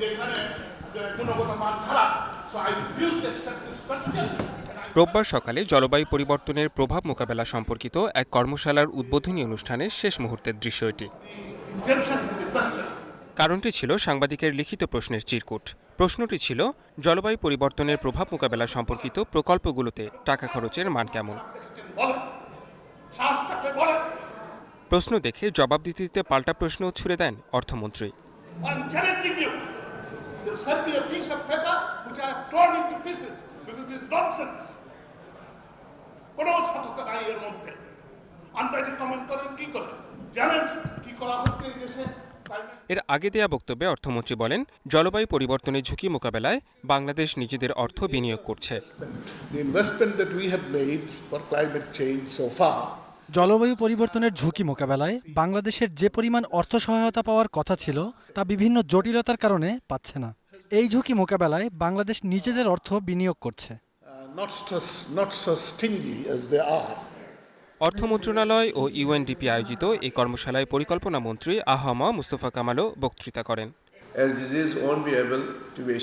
যে গুণগত মান খারাপ so I refuse to accept this question রোববার সকালে জলবায়ু পরিবর্তনের প্রভাব মোকাবেলা সম্পর্কিত এক কর্মশালার উদ্বোধনী অনুষ্ঠানের শেষ মুহূর্তের দৃশ্য এটি। কারণটি ছিল সাংবাদিকের লিখিত প্রশ্নের চিরকুট। প্রশ্নটি ছিল জলবায়ু পরিবর্তনের প্রভাব মোকাবেলা সম্পর্কিত প্রকল্পগুলোতে টাকা খরচের মান কেমন? প্রশ্ন দেখে জবাব দিতে দিতে পাল্টা প্রশ্ন ছুড়ে দেন অর্থমন্ত্রী। You send me a piece of paper which I have torn into pieces because it is nonsense. কোনো সততা নাই এর মধ্যে। আন্দাজে কমেন্ট করেন কি করে জানেন কি করা হচ্ছে এই দেশে? এর আগে দেয়া বক্তব্যে অর্থমন্ত্রী বলেন জলবায়ু পরিবর্তনের ঝুঁকি মোকাবেলায় বাংলাদেশ নিজেদের অর্থ বিনিয়োগ করছে। জলবায়ু পরিবর্তনের ঝুঁকি মোকাবেলায় বাংলাদেশের যে পরিমাণ অর্থ সহায়তা পাওয়ার কথা ছিল তা বিভিন্ন জটিলতার কারণে পাচ্ছে না। এই ঝুঁকি মোকাবেলায় বাংলাদেশ নিজেদের অর্থ বিনিয়োগ করছে। অর্থ মন্ত্রণালয় ও ইউএনডিপি আয়োজিত এই কর্মশালায় পরিকল্পনা মন্ত্রী আহমা মুস্তফা কামালও বক্তৃতা করেন। As disease won't be able to be.